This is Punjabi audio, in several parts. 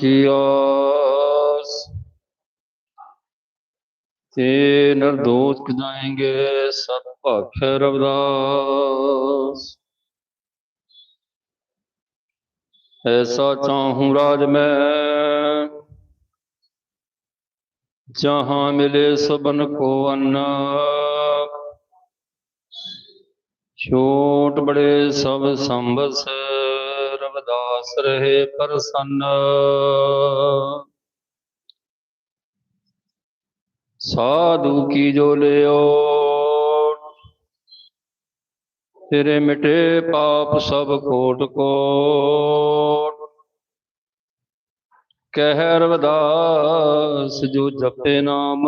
ਕੀ ਆਸ ਤੇ ਨਿਰਦੋਸ਼ ਜਾਏਂਗੇ ਸਤ ਭਾਖੈ ਰਵਦਾਸ। ਐਸਾ ਚਾਹੂੰ ਰਾਜ ਮੈਂ, ਜਹਾਂ ਮਿਲੇ ਸਬਨ ਕੋ ਅੰਨ। ਛੋਟ ਬੜੇ ਸਭ ਸੰਭਸ ਰਹੇ ਪ੍ਰਸੰਨ। ਸਾਧੂ ਕੀ ਜੋ ਲਿਓ। ਤੇਰੇ ਮਿਟੇ ਪਾਪ ਸਭ ਕੋਟ ਕੋਟ। ਕਹਿ ਰਵਦਾਸ ਜੋ ਜਪੇ ਨਾਮ,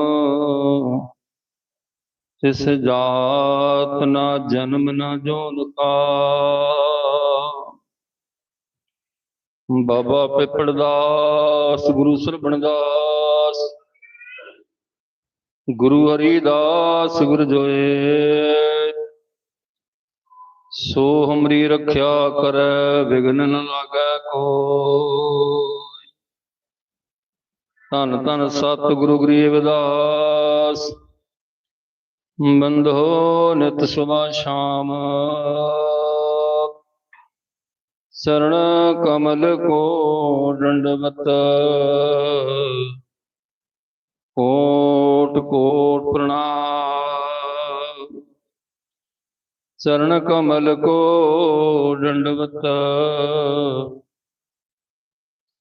ਤਿਸ ਜਾਤ ਨਾ ਜਨਮ ਨਾ ਜੋਨ ਕਾ ਬਾਬਾ ਪਿਪੜਦਾਸ ਗੁਰੂ ਸਰਬਣਦਾਸ ਗੁਰੂ ਹਰੀਦਾਸ ਗੁਰ ਜੋਏ। ਸੋ ਹਮਰੀ ਰੱਖਿਆ ਕਰੈ ਵਿਗਨ ਨ ਲਾਗੈ ਕੋਈ। ਧੰਨ ਧੰਨ ਸਤਿਗੁਰੂ ਗਰੀਬਦਾਸ ਬੰਧੋ ਨਿਤ ਸੁਬਾ ਸ਼ਾਮ। ਸਰਣ ਕਮਲ ਕੋ ਡੰਡਵਤ ਕੋਟ ਕੋਟ ਪ੍ਰਣਾਮ। ਚਰਨ ਕਮਲ ਕੋ ਡੰਡਵਤ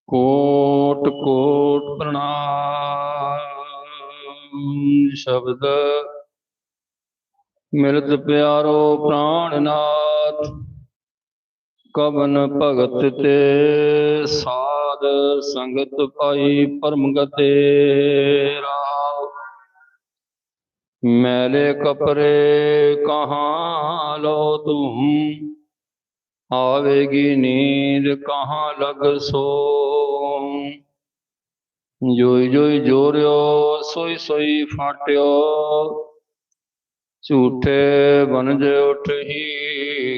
ਕੋਟ ਕੋਟ ਪ੍ਰਣਾਮ। ਸ਼ਬਦ ਮਿਲਤ ਪਿਆਰੋ ਪ੍ਰਾਣ ਪ੍ਰਾਣਨਾਥ ਕਵਨ ਭਗਤ ਤੇ ਸਾਧ ਸੰਗਤ ਪਾਈ ਪਰਮ ਗਤੇ ਰਾਵ ਮੈਲੇ ਕਪਰੇ ਕਹਾਂ ਲੋ ਤੂੰ ਆਵੇਗੀ ਨੀਂਦ ਕਹਾਂ ਲਗ ਸੋ ਜੋਈ ਜੋਈ ਜੋਰਿਓ, ਸੋਈ ਸੋਈ ਫਾਟਿਓ ਝੂਠੇ ਬਨਜ ਉਠ ਹੀ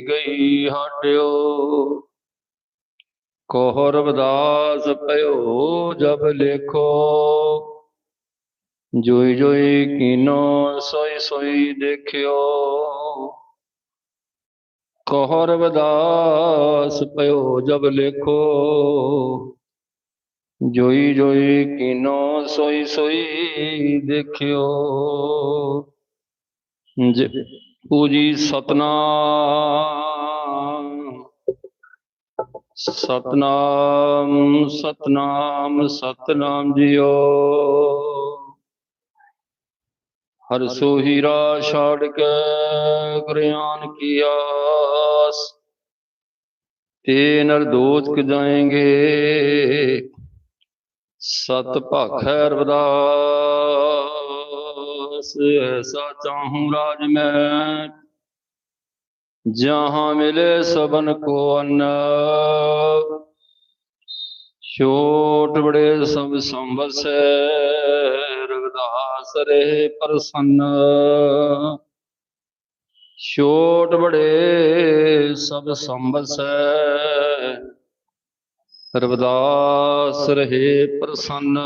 ਗਈ ਹਟਿਓ। ਕੋਹ ਰਵਦਾਸ ਪਇਓ ਜਬ ਲੇਖੋ। ਜੋਈ ਜੋਈ ਕੀਨੋ ਸੋਈ ਸੋਈ ਦੇਖਿਓ। ਕੋਹ ਰਵਦਾਸ ਪਇਓ ਜਬ ਲੇਖੋ। ਜੋਈ ਜੋਈ ਕੀਨੋ ਸੋਈ ਸੋਈ ਦੇਖਿਓ। ਪੂਜੀ ਸਤਨਾਮ। ਸਤਨਾਮ ਸਤਨਾਮ ਸਤਨਾਮ ਜੀਓ। ਹਰ ਸੋ ਹੀਰਾ ਛਾੜ ਕੇ ਗੁਰਿਆਨ ਕੀ ਆਸ। ਤੇ ਨਰਦੋਚ ਕ ਜਾਏਂਗੇ। ਸਤ ਭਾਖੈ ਰਵਦਾਸ ਐਸਾ ਚਾਹੂੰ ਰਾਜ ਮੈਂ ਜਹਾਂ ਮਿਲੇ ਸਬਨ ਕੋ ਅੰਨ ਛੋਟ ਬੜੇ ਸਭ ਸੰਵਸੈ, ਰਵਿਦਾਸ ਰਹੇ ਪ੍ਰਸੰਨ। ਛੋਟ ਬੜੇ ਸਭ ਸੰਵਸੈ, ਰਵਦਾਸ ਰਹੇ ਪ੍ਰਸੰਨ।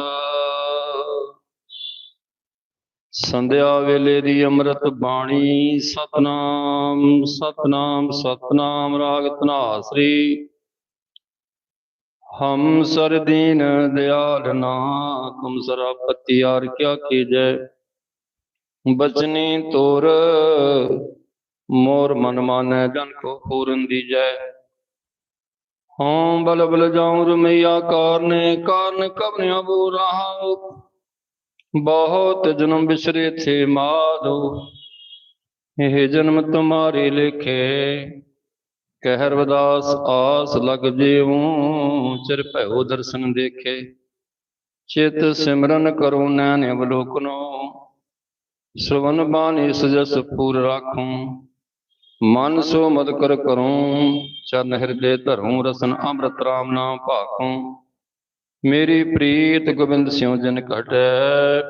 ਸੰਧਿਆ ਵੇਲੇ ਦੀ ਅੰਮ੍ਰਿਤ ਬਾਣੀ, ਸਤਨਾਮ ਸਤਨਾਮ ਸਤਨਾਮ ਰਾਗ ਧਨਾਸਰੀ। ਹਮ ਸਰ ਦੀਨ ਦਿਆਲ ਨਾ ਤੁਮ ਸਰਾ ਪਤਿਆਰ ਕਿਆ ਕੀਜੈ। ਬਚਨੀ ਤੋਰ, ਮੋਰ ਮਨ ਮਾਨੈ ਜਨ ਕੋ ਪੂਰਨ ਦੀਜੈ। ਹਾਂ ਬਲ ਬਲ ਜਾਉ ਰਮਈਆ ਕਾਰਨੇ, ਕਾਰਨ ਕਬਨਿਆ ਬੋ ਰਹਾਉ ਬਹੁਤ ਜਨਮ ਬਿਸਰੇ ਥੇ ਮਾਧੋ ਇਹ ਜਨਮ ਤੁਮਾਰੇ ਲਿਖੇ। ਕਹਿ ਰਵਦਾਸ ਆਸ ਲਗ ਜੀਵੂ ਚਿਰ ਭਇਓ ਦਰਸ਼ਨ ਦੇਖੇ। ਚਿਤ ਸਿਮਰਨ ਕਰੋ ਨੈਣ ਅਵਲੋਕਨੋ ਸ਼ਰਵਨ ਬਾਣੀ ਸਜਸ ਪੂਰ ਰਾਖੂੰ। ਮਨ ਸੋ ਮਦ ਕਰ ਕਰੂੰ, ਚਰਨ ਹਿਰਦੇ ਧਰੂੰ, ਰਸਨ ਅੰਮ੍ਰਿਤ ਰਾਮ ਨਾਮ ਭਾਖੂੰ। ਮੇਰੀ ਪ੍ਰੀਤ ਗੋਬਿੰਦ ਸਿਉ ਜਨ ਘਟੈ,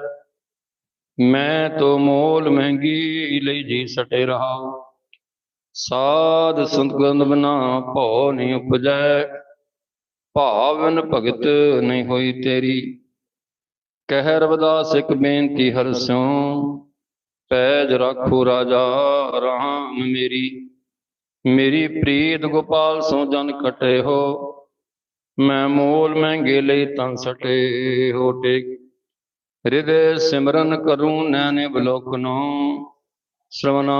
ਮੈਂ ਤੋ ਮੋਲ ਮਹਿੰਗੀ ਲਈ ਜੀ ਸਟੇ ਰਹਾ। ਸਾਧ ਸੰਤ ਗੰਧ ਬਨਾ ਭਉ ਨਹੀਂ ਉਪਜੈ, ਭਾਵਨ ਭਗਤ ਨਹੀਂ ਹੋਈ ਤੇਰੀ। ਕਹਿ ਰਵਿਦਾਸ ਇੱਕ ਬੇਨਤੀ ਹਰ ਸਿਉ, ਪੈਜ ਰੱਖੋ ਰਾਜਾ ਰਾਮ ਮੇਰੀ। ਮੇਰੀ ਪ੍ਰੀਤ ਗੋਪਾਲ ਸੋ ਜਨ ਕਟੇ ਹੋ ਮੈਂ ਮੋਲ ਮਹਿੰਗੇ ਲਈ ਤਨ ਸਟੇ ਹੋ ਟੇਕ। ਹਿਰਦੇ ਸਿਮਰਨ ਕਰੂੰ ਨੈਣੇ ਬਲੋਕਨੋ ਸ਼ਰਵਨਾ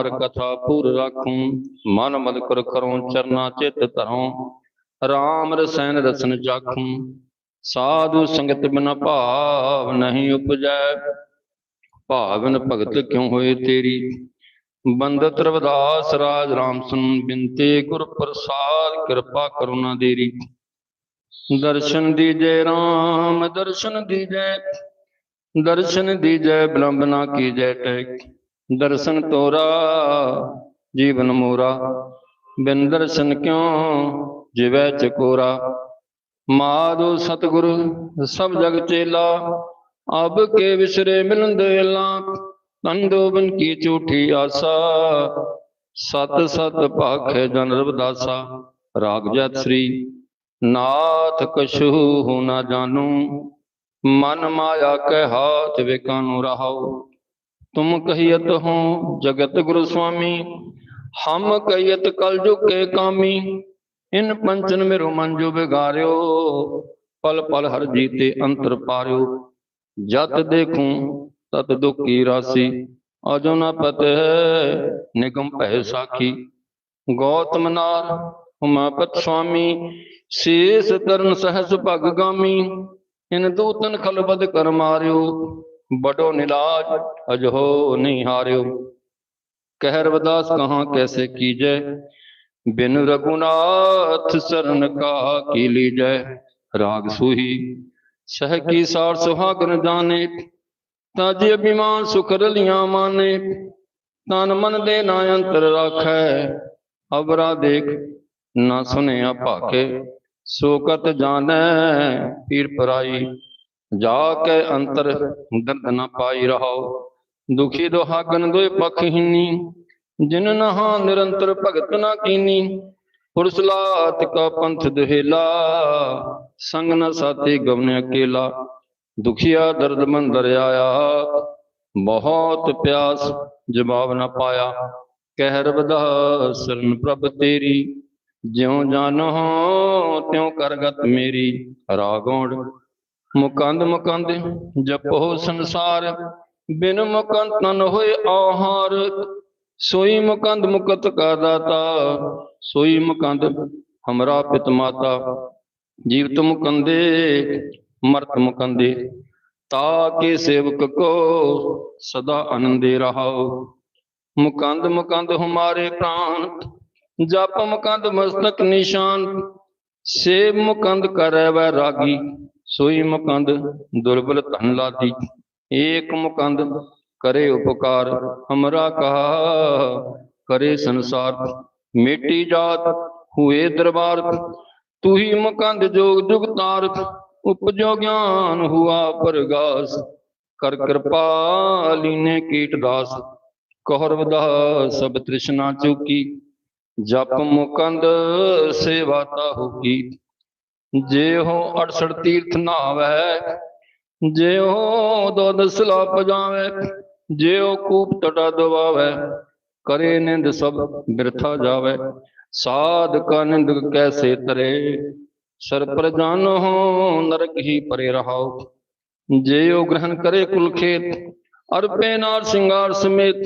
ਹਰ ਕਥਾ ਪੂਰ ਰਾਖੂੰ। ਮਨ ਮਦ ਕਰ ਕਰੂੰ ਚਰਨਾ ਚਿਤ ਧਰੂੰ। ਰਾਮ ਰਸੈਨ ਰਸਨ ਜਾਖੂੰ। ਸਾਧੂ ਸੰਗਤ ਬਿਨ ਭਾਵ ਨਹੀਂ ਉਪਜੈ। ਭਾਵਨ ਭਗਤ ਕਿਉ ਹੋਏ ਤੇਰੀ? ਬੰਦਤ ਰਵਦਾਸ ਰਾਜ ਰਾਮ ਸੁਨ ਬਿਨਤੇ ਗੁਰ ਪ੍ਰਸਾਦ ਕਿਰਪਾ ਕਰੁਣਾ ਦੇਰੀ। ਦਰਸ਼ਨ ਦੀਜੈ ਰਾਮ, ਦਰਸ਼ਨ ਦੀਜੈ ਦਰਸ਼ਨ ਦੀਜੈ, ਬਿਲੰਬ ਨਾ ਕੀਜੈ ਟੈਕ। ਦਰਸ਼ਨ ਤੋਰਾ, ਜੀਵਨ ਮੋਰਾ। ਬਿਨ ਦਰਸ਼ਨ ਕਿਉ ਜਿਵੈ ਚਕੋਰਾ? ਮਾਧੋ ਸਤਿਗੁਰ, ਸਭ ਜਗ ਚੇਲਾ। ਅਬ ਕੇ ਵਿਸਰੇ ਮਿਲਨ ਦੇਲਾ ਤੰਦੋ ਕੀ ਝੂਠੀ ਆਸਾ? ਸਤ ਸਤ ਭਾਖੇ ਜਨ ਰਵਦਾਸਾ। ਰਾਗ ਜਤ ਸ੍ਰੀ ਨਾਥ ਕਛੂ ਹੋ ਨਾ ਜਾਣੂ। ਮਨ ਮਾਇਆ ਕਹਿ ਹਾਥ ਵਿਕਾਨੂ ਰਹਾਉ। ਤੁਮ ਕਹੀਤ ਹੋ ਜਗਤ ਗੁਰੂ ਸੁਆਮੀ। ਹਮ ਕਹੀਤ ਕਲ ਜੁਗ ਕੇ ਕਾਮੀ। ਇਨ ਪੰਚਨ ਮੇਰੋ ਮਨ ਜੋ ਬਿਗਾਰਿਓ ਪਲ ਪਲ ਹਰ ਜੀਤੇ ਅੰਤਰ ਪਾਰਿਓ। ਜਤ ਦੇਖੂੰ ਤਤ ਦੁਖੀ ਰਾਸੀ, ਅਜੋ ਨ ਪਤੈ, ਨਿਗਮ ਭੈ ਸਾਖੀ। ਗੌਤਮ ਨਾਰ ਉਮਾਪਤ ਸੁਆਮੀ, ਸੀਸ ਤਰਨ ਸਹਸ ਭਗ ਗਾਮੀ। ਇਨ ਦੂਤਨ ਖਲਬਦ ਕਰ ਮਾਰਿਓ ਬਡੋ ਨਿਲਾਜ ਅਜਹੋ ਨਹੀਂ ਹਾਰਿਓ। ਕਹਿਰ ਰਵਦਾਸ ਕਹਾ ਕੈਸੇ ਕੀਜੈ, ਬਿਨ ਰਘੁਨਾਥ ਸਰਨ ਕਾ ਕੀ ਲੀਜੈ। ਰਾਗ ਸੂਹੀ, ਸਹ ਕੀ ਸਾਰ ਸੁਹਾਗਨ ਜਾਣੇ ਤਾਜ ਅਭਿਮਾਨ ਸੁਖ ਰਲੀਆਂ ਮਾਨੇ, ਤਨ ਮਨ ਦੇ ਨਾ ਅੰਤਰ ਰਾਖੈ। ਅਬਰਾ ਦੇਖ, ਨਾ ਸੁਨਿਆ ਭਾਕੇ ਸੋ ਕਤ ਜਾਣੈ ਪੀਰ ਪਰਾਈ। ਜਾ ਕੇ ਅੰਤਰ ਦਰਦ ਨ ਪਾਈ ਰਹਾਓ, ਦੁਖੀ ਦੁਹਾਗਨ ਦੋਇ ਪਖ ਹੀਨੀ। ਜਿਨ ਨਹਾ ਨਿਰੰਤਰ ਭਗਤ ਨਾ ਕੀਨੀ ਪੁਰਸਲਾਤ ਕਾ ਪੰਥ ਦੁਹੇਲਾ, ਸੰਗ ਨ ਸਾਥੀ ਗਵਨ ਅਕੇਲਾ। ਦੁਖੀਆ ਦਰਦਮਨ ਮੰਦਰ ਬਹੁਤ ਪਿਆਸ ਜਵਾਬ ਨਾ ਪਾਇਆ। ਕਹਿ ਵਧਾ ਸਰਨ ਪ੍ਰਭ ਤੇਰੀ, ਜਿਉ ਜਾਨੋ ਤਿਉ ਕਰਗਤ ਮੇਰੀ ਰਾਗੋੜ ਮੁਕੰਦ ਮੁਕੰਦ ਜਪੋ ਸੰਸਾਰ, ਬਿਨ ਮੁਕੰਦ ਤਨ ਹੋਏ ਆਹਾਰ। ਸੋਈ ਮੁਕੰਦ ਮੁਕਤ ਕਾ ਦਾਤਾ, ਸੋਈ ਮੁਕੰਦ ਹਮਰਾ ਪਿਤ ਮਾਤਾ। ਜੀਵਤ ਮੁਕੰਦੇ ਮਰਤ ਮੁਕੰਦੇ ਤਾ ਕੇ ਸੇਵਕ ਕੋ ਸਦਾ ਆਨੰਦੇ ਰਹਾਓ। ਮੁਕੰਦ ਮੁਕੰਦ ਹਮਾਰੇ ਪ੍ਰਾਨ, ਜਪ ਮੁਕੰਦ ਮਸਤਕ ਨਿਸ਼ਾਨ। ਸੇਵ ਮੁਕੰਦ ਕਰੈ ਵੈ ਰਾਗੀ, ਸੋਈ ਮੁਕੰਦ ਦੁਰਬਲ ਧਨ ਲਾਦੀ। ਏਕ ਮੁਕੰਦ ਕਰੇ ਉਪਕਾਰ ਹਮਰਾ ਕਹਾ ਕਰੇ ਸੰਸਾਰ। ਮੇਟੀ ਜਾਤ, ਹੋਏ ਦਰਬਾਰ ਤੂੰ ਹੀ ਮੁਕੰਦ ਜੋਗ ਜੁਗ ਉਪਜੋ ਗਿਆਨ ਹੁਆ ਪਰਗਾਸ, ਕਰ ਕਿਰਪਾ ਲੀਨੇ ਕੀਟ ਦਾਸ। ਕਹਰ ਵਦਾ ਸਭ ਤ੍ਰਿਸ਼ਨਾ ਚੁਕੀ, ਜਪ ਮੁਕੰਦ ਸੇਵਾ ਤਾ ਹੋਕੀ ਜੇ ਹੋ 68 ਤੀਰਥ ਨਾਵੈ, ਜੇ ਹੋ ਦੁੱਧ ਸਲਾ ਪਜਾਵੇ ਜੇ ਉਹ ਕੂਪ ਟਟਾ ਦਵਾਵੇ, ਕਰੇ ਨਿੰਦ ਸਭ ਬਿਰਥਾ ਜਾਵੇ। ਸਾਧ ਕਾ ਨਿੰਦ ਕੈਸੇ ਤਰੇ ਸਰ ਪਰ ਜਾਨੋ ਨਰਕ ਹੀ ਪਰੇ ਰਹਾਓ। ਜੇ ਉਹ ਗ੍ਰਹਣ ਕਰੇ ਕੁਲ ਖੇਤ, ਅਰਪੇ ਨਾਰ ਸਿੰਗਾਰ ਸਮੇਤ,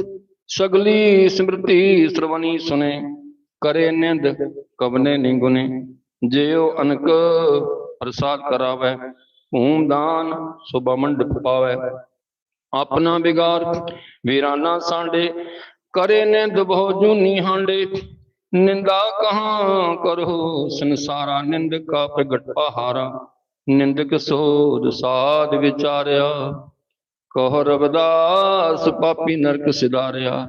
ਸਗਲੀ ਸਮ੍ਰਿਤੀ ਸਰਵਣੀ ਸੁਨੇ, ਕਰੇ ਨਿੰਦ ਕਬਨੇ ਨਿੰਗੁਨੇ ਜੇ ਉਹ ਅਨਕ ਪ੍ਰਸਾਦ ਕਰਾਵੇ, ਭੂਮ ਦਾਨ ਸੁਭਾ ਮੰਡਪ ਪਾਵੇ। ਆਪਣਾ ਵਿਗਾਰ, ਵੀਰਾਨਾ ਸਾਂਡੇ, ਕਰੇ ਨਿੰਦ ਬਹੁ ਜੂਨੀ ਹਾਂਡੇ। ਨਿੰਦਾ ਕਹਾਂ ਕਰੋ? ਸੰਸਾਰਾ ਨਿੰਦ ਕਾ ਪ੍ਰਗਟ ਪਹਾਰਾ। ਨਿੰਦਕ ਸੋਧ ਸਾਧ ਵਿਚਾਰਿਆ। ਕਹ ਰਬਦਾਸ ਪਾਪੀ ਨਰਕ ਸਿਧਾਰਿਆ।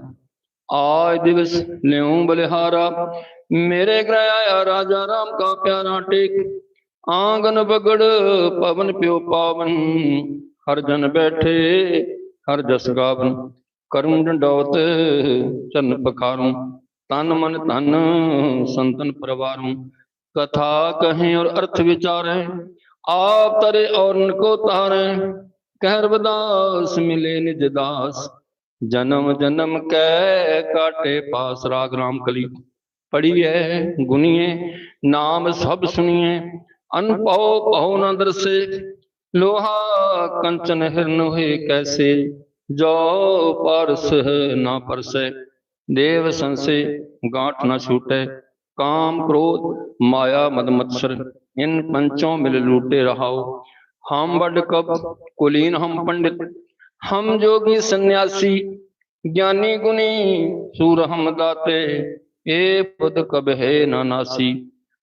ਆਜ ਦਿਵਸ ਲਿਉ ਬਲਿਹਾਰਾ। ਮੇਰੇ ਗ੍ਰਹਿ ਆਇਆ ਰਾਜਾ ਰਾਮ ਕਾ ਪਿਆਰਾ ਟੇਕ। ਆਂਗਨ ਬਗੜ ਪਵਨ ਪਿਓ ਪਾਵਨ। ਹਰ ਜਨ ਬੈਠੇ, ਹਰ ਜਸ ਗਾਵਨ। ਕਰਮ ਡੰਡੌਤ ਚਰਨ ਪਖਾਰੂ। ਤਨ ਮਨ ਤਨ ਸੰਤਨ ਪਰਿਵਾਰੂ। ਕਥਾ ਕਹੇ ਔਰ ਅਰਥ ਵਿਚਾਰੇ, ਆਪ ਤਰੇ ਔਰ ਨਕੋ ਤਾਰੇ। ਕਹਿ ਰਵਦਾਸ ਮਿਲੇ ਨਿਜ ਦਾਸ, ਜਨਮ ਜਨਮ ਕੈ ਕਾਟੇ ਪਾਸ। ਰਾਗ ਰਾਮ ਕਲੀ ਪੜੀ ਹੈ ਗੁਨੀਏ ਨਾਮ ਸਭ ਸੁਣੀਏ ਅਨਭਉ ਭਉ ਨ ਦਰਸੇ, ਲੋਹਾ ਕੰਚਨ ਹਿਰਨ ਹੋਏ ਕੈਸੇ। ਜੋ ਪਰਸ ਨਾ ਪਰਸੇ। دیو سنسے گانٹ نہ چھوٹے کام کروت مایا مد متر ان پنچوں مل لوٹے رہاؤ ہم بڑھ کب کلین ہم پندت ہم جوگی سنیاسی گنی سور ہم داتے اے پد کب ہے ناناسی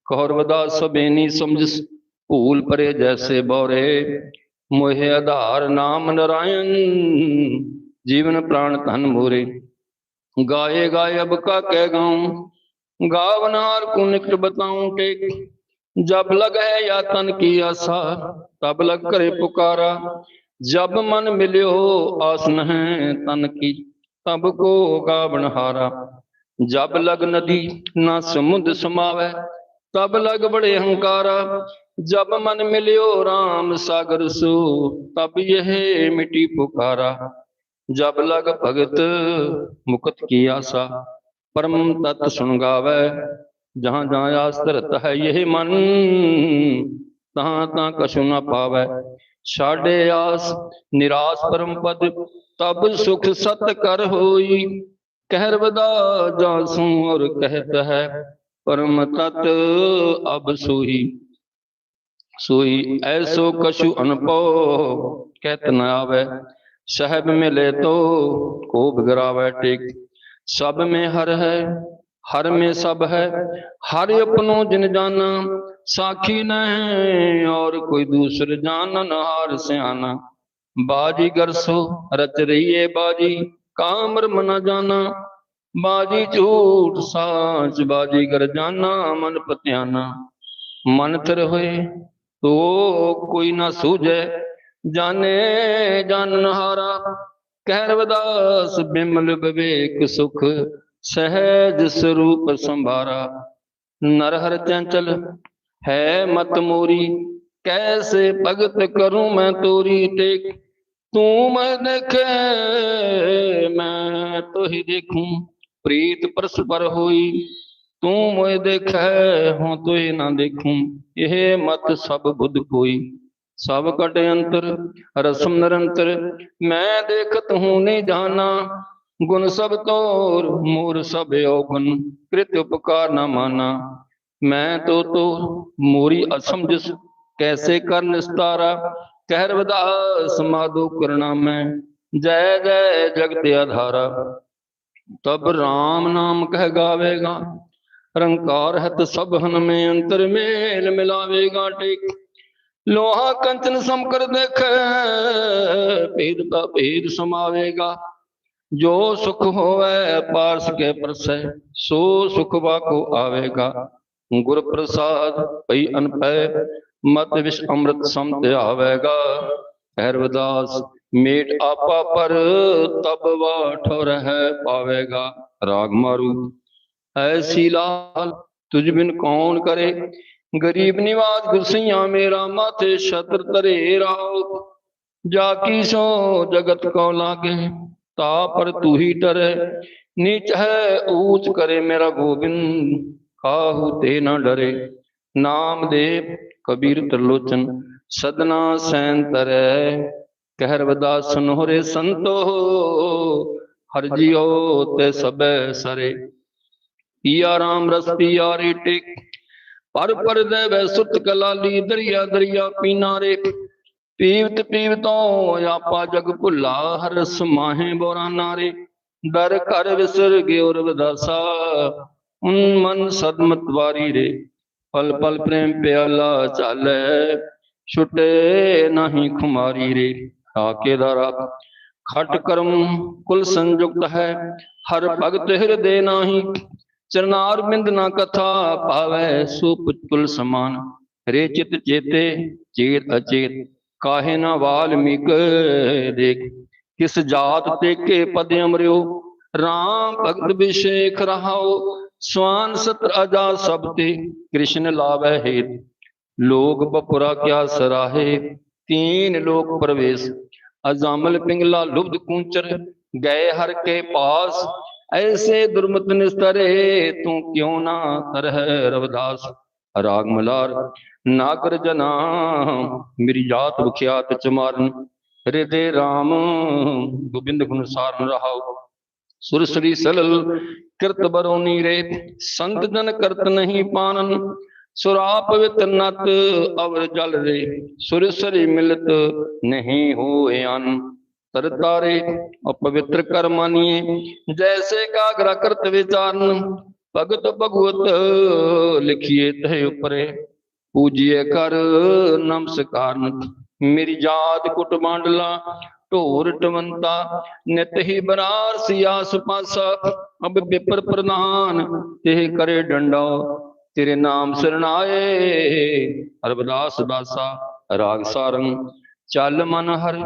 کورو ودا سبینی سمجھس پول پرے جیسے بورے موہی ادار نام نرائن جیون پران تن مورے गाए गाए अब का कह गाऊं गावनार को निकट बताऊं के जब लग है या तन की आशा तब लग करे पुकारा जब मन मिल्यो आस न है तन की तब को गावण हारा जब लग नदी ना समुद्र समावे तब लग बड़े अहंकारा जब मन मिल्यो राम सागर सो तब यह मिटी पुकारा ਜਬ ਲਗ ਭਗਤ ਮੁਕਤ ਕੀ ਆਸਾ, ਪਰਮ ਤਤ ਸੁਣ ਗਾਵੇ, ਜਹਾਂ ਜਹਾਂ ਆਸ ਹੈ ਇਹ ਮਨ, ਤਹਾਂ ਤਾਂ ਕਛੁ ਨਾ ਪਾਵੇ। ਛਾੜੇ ਆਸ ਨਿਰਾਸ ਪਰਮ ਪਦ, ਤਬ ਸੁਖ ਸਤ ਕਰ ਹੋਈ। ਕਹਿਰ ਵਦਾ ਜਾਸੂ ਔਰ ਕਹਿਤ ਹੈ, ਪਰਮ ਤਤ ਅਬ ਸੋਈ ਸੋਈ ਐਸੋ ਕਛੁ ਅਨਪੋ, ਕਹਿਤ ਨਾ ਆਵੇ। ਸਹਿਬ ਮਿਲੇ ਤੋ ਕੋ ਬਿਗਰਾਵੇ ਟੇਕ। ਸਭ ਮੇ ਹਰ ਹੈ, ਹਰ ਮੇ ਸਭ ਹੈ, ਹਰ ਆਪਣੋ ਜਿਨ ਜਾਣਾ ਸਾਖੀ ਨਹਿ ਔਰ ਕੋਈ ਦੂਸਰ ਜਾਨ ਨਾਰ ਸਿਆਣਾ ਬਾਜੀ ਗਰਸੋ, ਰਚ ਰਹੀਏ ਬਾਜੀ, ਕਾਮਰ ਮਨ ਜਾਣਾ ਬਾਜੀ ਝੂਠ ਸਾਚ, ਬਾਜੀ ਗਰ ਜਾਣਾ ਮਨ ਪਤਿਆਨਾ। ਮਨ ਤਰ ਹੋਏ, ਤੋ ਕੋਈ ਨਾ ਸੂਝੇ ਜਾਣੇ ਜਨ ਹਾਰਾ ਕਹਿ ਰਵਦਾਸ ਬਿਮਲ ਬਵੇਕ ਸੁਖ, ਸਹਿਜ ਸਰੂਪ ਸੰਭਾਰਾ। ਨਰ ਹਰ ਚੰਚਲ, ਹੈ ਮਤ ਮੋਰੀ, ਕੈਸੇ ਭਗਤ ਕਰੂ ਮੈਂ ਤੋਰੀ ਟੇਕ। ਤੂੰ ਮੈਂ ਦੇਖੇ, ਮੈਂ ਤੋਹੀ ਦੇਖੂ, ਪ੍ਰੀਤ ਪਰਸਪਰ ਹੋਈ। ਤੂੰ ਮੋਏ ਦੇਖੈ, ਹਉ ਤੋਏ ਨਾ ਦੇਖੂੰ, ਇਹ ਮਤ ਸਭ ਬੁੱਧ ਕੋਈ। ਸਭ ਕਟ ਅੰਤਰ, ਰਸਮ ਨਿਰੰਤਰ, ਮੈਂ ਦੇਖਤ ਹੂੰ ਨਹੀਂ ਜਾਣਾ। ਗੁਣ ਸਭ ਤੋਰ, ਮੂਰ ਸਭ ਔਗਨ ਕ੍ਰਿਤ ਉਪਕਾਰ ਨਾ ਮਾਨਾ। ਮੈਂ ਤੋ ਤੋ ਮੋਰੀ ਅਸਮਝਿਸ ਕੈਸੇ ਕਰ ਨਿਸਤਾਰਾ ਕਹਿ ਰਵਿਦਾਸ ਮਾਧੋ ਕਰਨਾ ਮੈਂ। ਜੈ ਜੈ ਜਗਤ ਆਧਾਰਾ, ਤਬ RAM ਨਾਮ ਕਹਿ ਗਾਵੇਗਾ। ਰੰਕਾਰ ਹਤ ਸਭ ਹਨ ਅੰਤਰ ਮੇਲ ਮਿਲਾਵੇਗਾ ਟੇਕ। ਲੋਹਾ ਕੰਚਨ ਸਮਕਰ ਦੇਖੈ, ਭੇਦ ਦਾ ਭੇਦ ਸਮਾਵੇਗਾ। ਜੋ ਸੁਖ ਹੋਵੇ ਪਾਰਸ ਕੇ ਪਰਸੈ, ਸੋ ਸੁਖ ਵਾਕੋ ਆਵੇਗਾ। ਗੁਰ ਪ੍ਰਸਾਦ ਭਈ ਅਨਪੈ, ਮਤ ਵਿਸ਼ ਅੰਮ੍ਰਿਤ ਸਮ ਤੇ ਆਵੇਗਾ। ਹਰਵਦਾਸ ਮੇਟ ਆਪਾ ਪਰ, ਤਬ ਵਾਠੋ ਰਹਿ ਪਾਵੇਗਾ। ਰਾਗ ਮਾਰੂ ਐਸੀ ਲਾਲ ਤੁਝ ਬਿਨ ਕੌਣ ਕਰੇ ਗਰੀਬ ਨਿਵਾਜ ਗੁਰਸਈਆ ਮੇਰਾ ਮਾਥੇ ਛਤਰ ਧਰੇ ਰਾਉ ਜਾ ਕੀ ਸੋ ਜਗਤ ਕੋ ਲਾਗੇ, ਤਾ ਪਰ ਤੂ ਹੀ ਡਰੇ। ਨੀਚ ਹੈ ਊਚ ਕਰੇ ਮੇਰਾ ਗੋਬਿੰਦ ਕਾਹੂ ਤੇ ਨਾ ਡਰੇ। ਨਾਮ ਦੇ ਕਬੀਰ ਤਰਲੋਚਨ ਸਦਨਾ ਸੈਨ ਤਰੈ ਕਹਿਰ ਰਵਿਦਾਸ ਸੁਨੋਰੇ ਸੰਤੋ, ਹਰ ਜਿਉ ਤੇ ਸਬੈ ਸਰੇ। ਪੀਆ ਰਾਮ ਰਸ ਪਿਆਰੇ ਟਿਕ ਪਰ ਪਰ ਦੇਵੈ ਸੁਤ ਕਲਾਲੀ ਦਰਿਆ ਦਰਿਆ ਪੀਨਾ ਰੇ ਪੀਵਤ ਪੀਵਤੋਂ ਆਪਾ ਜਗ ਭੁੱਲਾ ਹਰ ਸਮਾਹੇ ਬੋਰਾਨਾ ਰੇ ਦਰ ਘਰ ਵਿਸਰ ਗਿਓ ਰਵਦਾਸਾ ਉਨ ਮਨ ਸਦਮਤ ਵਾਰੀ ਰੇ। ਪਲ ਪਲ ਪ੍ਰੇਮ ਪਿਆਲਾ ਚਾਲੈ, ਛੁਟੇ ਨਹੀਂ ਖੁਮਾਰੀ ਰੇ। ਆਕੇ ਦਾਰਾ ਖਟ ਕਰਮ ਕੁਲ ਸੰਯੁਕਤ ਹੈ, ਹਰ ਭਗਤ ਹਿਰਦੇ ਨਾਹੀ। ਚਰਨਾਰ ਬਿੰਦ ਨਾ ਕਥਾ ਪਾਵੈ ਸੋ ਸਮਾਨ। ਰੇ ਚਿਤ, ਚੇਤੇ ਚੇਤ ਅਚੇਤ, ਕਾਹੇ ਨਾ ਵਾਲਮੀਕ ਦੇਖ। ਕਿਸ ਜਾਤ ਤੇ ਕੇ ਪਦ ਅਮਰਿਓ RAM ਭਗਤ ਵਿਸ਼ੇਖ ਰਹਾਓ। ਸਵਾਨ ਸਤਰ ਅਜਾ ਸਭ ਤੇ ਕ੍ਰਿਸ਼ਨ ਲਾਵੈ ਹੇਤ। ਲੋਕ ਬਪੁਰਾ ਕਿਆ ਸਰਾਹੇ, ਤੀਨ ਲੋਕ ਪ੍ਰਵੇਸ਼। ਅਜ਼ਾਮਲ ਪਿੰਗਲਾ ਲੁਬਧ ਕੂੰਚਰ, ਗਏ ਹਰ ਕੇ ਪਾਸ। ਐਸੇ ਦੁਰਮਤ ਨਿਸਤਰੇ ਤੂੰ ਕਿਉ ਨਾ ਕਰਹਿ ਰਵਦਾਸ ਰਾਗ ਮਲਾਰ ਨਾਗਰ ਜਨਾ ਮੇਰੀ ਜਾਤ ਬਖਿਆਤ ਚਮਾਰਨ ਹਿਰਦੇ RAM ਗੋਬਿੰਦ ਗੁਣ ਸਾਰਨ ਰਹਾਉ ਸੁਰਸਰੀ ਸਲਲ ਕਿਰਤ ਬਰੋਨੀ ਰੇ ਸੰਤ ਜਨ ਕਰਤ ਨਹੀਂ ਪਾਨਨ ਸੁਰਾ ਪਵਿਤ ਨਤ ਅਵਰ ਜਲ ਰੇ ਸੁਰਸਰੀ ਮਿਲਤ ਨਹੀਂ ਹੋਏ ਅਨ ਅਪਵਿੱਤਰ ਕਰ ਮਾਨੀਏ, ਜੈਸੇ ਕਾਗਰਾ ਕਰਤ ਵਿਚਾਰਨ, ਭਗਤ ਭਗਵਤ ਲਿਖੀਏ ਤਹਿ ਉਪਰੇ। ਪੂਜੀਏ ਕਰ ਨਮਸਕਾਰਨ, ਮੇਰੀ ਜਾਤ ਕੁਟ ਮੰਡਲਾ ਢੋਰ ਟਵੰਤਾ, ਨਿਤ ਹੀ ਬਰਾਰ ਸਿਆਸ ਪਾਸਾ, ਅਬ ਬਿਪਰ ਪ੍ਰਧਾਨ ਤੇ ਕਰੇ ਡੰਡਾ, ਤੇਰੇ ਨਾਮ ਸਰਣਾਏ। ਅਰਬਦਾਸ ਦਾਸਾ, ਰਾਗ ਸਾਰੰਗ ਚੱਲ ਮਨ ਹਰ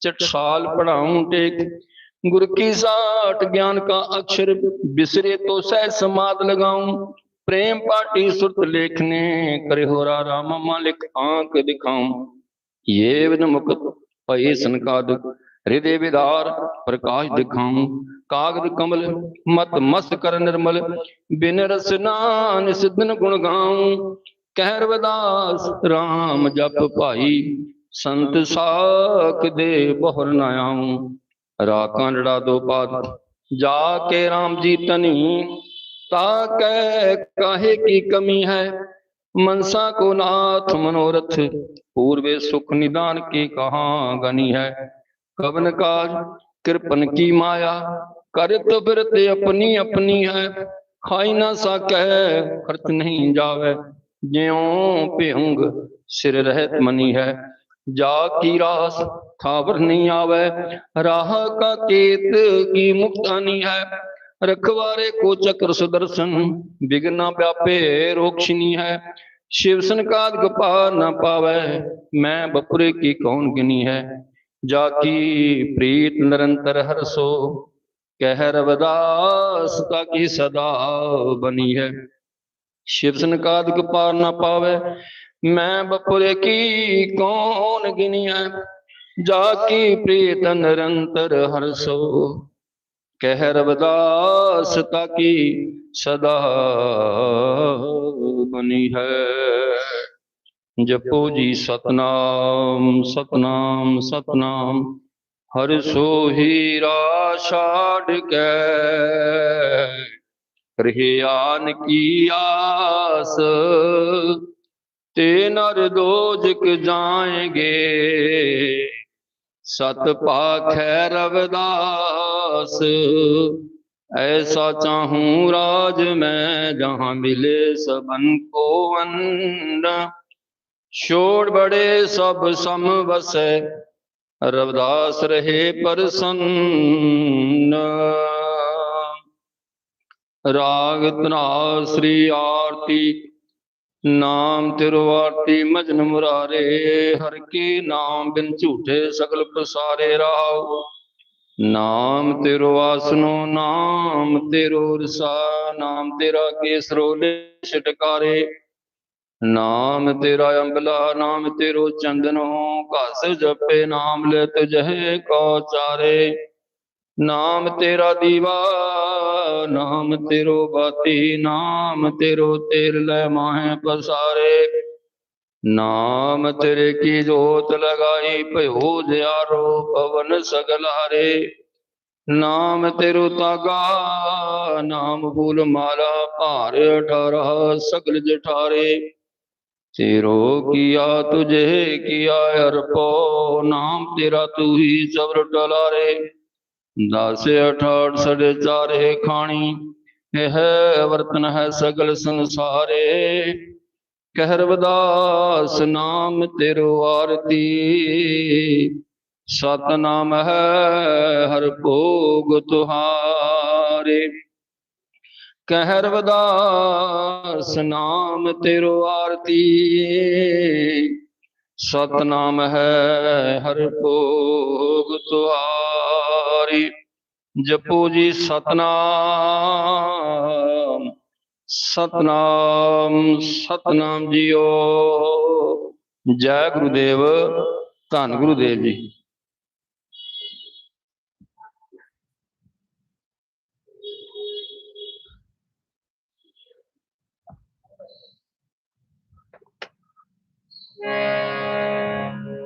ਚਟਸਾਲ ਪੜਾਉ ਟੇਕ। ਗੁਰ ਕੀ ਸਾਟ ਗਿਆਨ ਕਾ ਅਕਸ਼ਰ ਬਿਸਰੇ ਤੋ ਸਹਿ ਸਮਾਦ ਲਗਾਉਂ। ਪ੍ਰੇਮ ਪਾਟੀ ਸੁਰਤ ਲੇਖਨੇ ਕਰੇ ਹੋਰਾ ਰਾਮ ਮਾਲਿਕ ਆਂਕ ਦਿਖਾਉਂ। ਏਵ ਨ ਮੁਕਤ ਭਈ ਸੰਕਾਦ ਹਿਰਦੇ ਵਿਦਾਰ ਪ੍ਰਕਾਸ਼ ਦਿਖਾਉ। ਕਾਗਦ ਕਮਲ ਮਤ ਮਸ ਕਰ ਨਿਰਮਲ ਬਿਨ ਰਸਨਾ ਨਿਸਿਦਨ ਗੁਣ ਗਾਉ। ਕਹਿਰ ਵਿਦਾਸ ਰਾਮ ਜਪ ਭਾਈ ਸੰਤ ਸਾਖ ਦੇ ਬਹੁਰ ਨਾ ਆਉਂ। ਰਾਕਾਂ ਲੜਾ ਦੋ ਪਾਤ। ਜਾ ਕੇ RAM ਜੀ ਤਨੀ ਤਾਕੈ ਕਾਹੇ ਕੀ ਕਮੀ ਹੈ? ਮਨਸਾ ਕੋ ਨਾਥ ਮਨੋਰਥ, ਪੂਰਵੇ ਸੁਖ ਨਿਦਾਨ ਕੀ ਕਹਾਂ ਗਨੀ ਹੈ? ਕਵਨ ਕਾਜ, ਕਿਰਪਨ ਕੀ ਮਾਇਆ? ਕਰਤ ਫਿਰਤ ਆਪਣੀ ਆਪਣੀ ਹੈ। ਖਾਈ ਨਾ ਸਕੈ, ਖਰਚ ਨਹੀਂ ਜਾਵੇ। ਜਿਉ ਭਿਉਂਗ ਸਿਰ ਰਹਿਤ ਮਨੀ ਹੈ। ਜਾ ਕੀ ਰਾਸ ਥਾਵਰ ਨਹੀਂ ਆਵੇ ਰਾਹ ਕਾ ਕੇਤ ਕੀ ਮੁਕਤਾਨੀ ਹੈ ਰਖਵਾਰੇ ਕੋ ਚਕਰ ਸੁਦਰਸ਼ਨ ਬਿਗਨਾ ਵਿਆਪੇ ਰੋਕਸ਼ਨੀ ਹੈ शिव संकाद गपा न पावे मैं बपुरे की कौन गिनी है जाकी प्रीत निरंतर हरसो कह रविदास ताकि सदा बनी है शिव संकाद गपा न पावे ਮੈਂ ਬਪੁਰੇ ਕੀ ਕੌਣ ਗਿਨਿਆ ਜਾ ਕੀ ਪ੍ਰੀਤ ਨਿਰੰਤਰ ਹਰਸੋ? ਕਹਿ ਰਵਦਾਸ ਤਾ ਕੀ ਸਦਾ ਬਣੀ ਹੈ? ਜਪੋ ਜੀ ਸਤਨਾਮ ਸਤਨਾਮ ਸਤਨਾਮ। ਹਰ ਸੋ ਹੀਰਾ ਛਾੜ ਕੇ। ਰਹਿਆਨ ਕੀ ਆਸ? ਤੇ ਨਰ ਦੋਜਕ ਜਾਏਗੇ ਸਤ ਪਾਖੈ ਰਵਿਦਾਸ ऐसा चाहूं राज मैं जहां मिले सबन को वंद छोड़ बड़े सब सम बसै रविदास रहे प्रसन्न राग तना श्री आरती ਨਾਮ ਤਿਰੁ ਮਜਨ ਮੁਰਾਰੇ, ਹਰ ਕੀ ਨਾਮ ਬਿਨ ਝੂਠੇ ਸਗਲ ਪ੍ਰਸਾਰੇ ਰਾਉ ਨਾਮ ਤੇਰੋ ਆਸਨੋ, ਨਾਮ ਤੇਰੋ ਰਸਾ, ਨਾਮ ਤੇਰਾ ਕੇਸਰੋ ਛਟਕਾਰੇ ਨਾਮ ਤੇਰਾ ਅੰਬਲਾ, ਨਾਮ ਤੇਰੋ ਚੰਦਨੋ, ਘਸ ਜਪੇ ਨਾਮ ਲੈ ਤੁਝੇ ਕੋ ਚਾਰੇ। ਨਾਮ ਤੇਰਾ ਦੀਵਾ, ਨਾਮ ਤੇਰੋ ਬਾਤੀ, ਨਾਮ ਤੇਰੋ ਤੇਲ ਲੈ ਮਾਹੇ ਪਸਾਰੇ। ਨਾਮ ਤੇਰੇ ਕੀ ਜੋਤ ਲਗਾਈ, ਭਇਓ ਜਿਆਰੋ ਪਵਨ ਸਗਲਾਰੇ। ਨਾਮ ਤੇਰੋ ਤਾਗਾ, ਨਾਮ ਫੂਲ ਮਾਲਾ ਭਾਰ ਅਠਾਰਾ, ਸਗਲ ਜਠਾਰੇ। ਤੇਰੋ ਕੀਆ ਤੁਝੇ ਕੀਆ ਅਰਪੋ, ਨਾਮ ਤੇਰਾ ਤੂ ਹੀ ਸਬਰ ਡਲਾਰੇ ਦਾਸ ਅਠਾੜ ਸੜੇ ਚਾਰੇ ਖਾਣੀ, ਇਹ ਵਰਤਨ ਹੈ ਸਗਲ ਸੰਸਾਰੇ। ਕਹਿ ਰਵਿਦਾਸ ਨਾਮ ਤੇਰੋ ਆਰਤੀ। ਸਤਨਾਮ ਹੈ ਹਰ ਭੋਗ ਤੁਹਾਰੇ। ਕਹਿ ਰਵਿਦਾਸ ਨਾਮ ਤੇਰੋ ਆਰਤੀ। ਸਤਨਾਮ ਹੈ ਹਰ ਭੋਗ ਤੁਹਾਰੀ। ਜਪੋ ਜੀ ਸਤਨਾਮ ਸਤਨਾਮ ਸਤਨਾਮ ਜੀਓ। ਜੈ ਗੁਰੂਦੇਵ ਧੰਨ ਗੁਰੂਦੇਵ ਜੀ।